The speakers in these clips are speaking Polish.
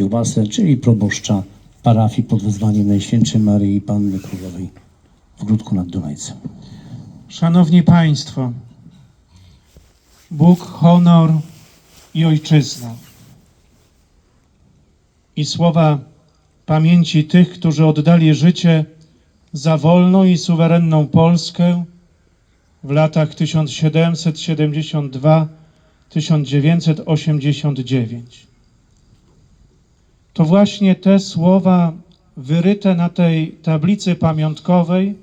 Kiełbasę, czyli proboszcza parafii pod wezwaniem Najświętszej Maryi Panny Królowej w Grudku nad Dunajcem. Szanowni Państwo, Bóg, honor i ojczyzna. I słowa pamięci tych, którzy oddali życie za wolną i suwerenną Polskę w latach 1772-1989. To właśnie te słowa wyryte na tej tablicy pamiątkowej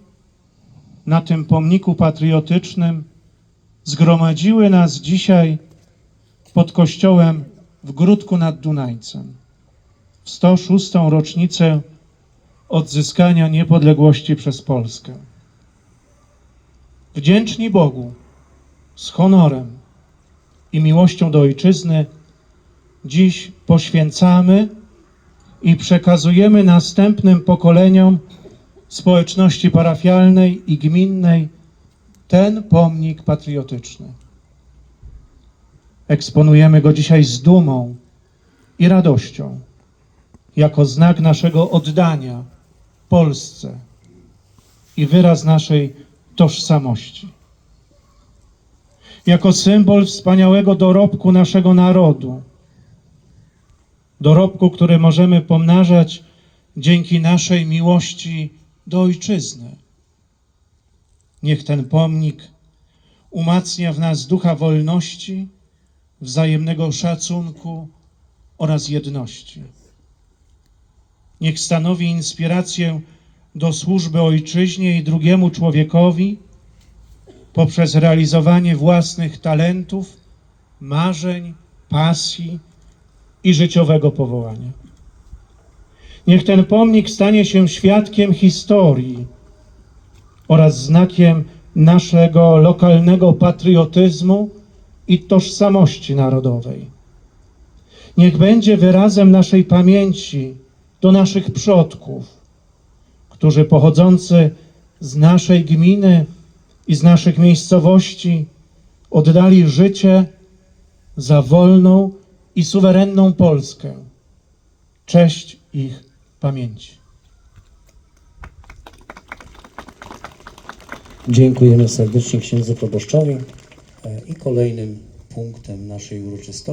na tym pomniku patriotycznym zgromadziły nas dzisiaj pod kościołem w Gródku nad Dunajcem w 106. rocznicę odzyskania niepodległości przez Polskę. Wdzięczni Bogu z honorem i miłością do Ojczyzny dziś poświęcamy i przekazujemy następnym pokoleniom społeczności parafialnej i gminnej ten pomnik patriotyczny. Eksponujemy go dzisiaj z dumą i radością, jako znak naszego oddania Polsce i wyraz naszej tożsamości. Jako symbol wspaniałego dorobku naszego narodu, dorobku, który możemy pomnażać dzięki naszej miłości do ojczyzny. Niech ten pomnik umacnia w nas ducha wolności, wzajemnego szacunku oraz jedności. Niech stanowi inspirację do służby ojczyźnie i drugiemu człowiekowi poprzez realizowanie własnych talentów, marzeń, pasji i życiowego powołania. Niech ten pomnik stanie się świadkiem historii oraz znakiem naszego lokalnego patriotyzmu i tożsamości narodowej. Niech będzie wyrazem naszej pamięci do naszych przodków, którzy pochodzący z naszej gminy i z naszych miejscowości oddali życie za wolną i suwerenną Polskę. Cześć ich pamięci. Dziękujemy serdecznie księdzu proboszczowi e, i kolejnym punktem naszej uroczystości.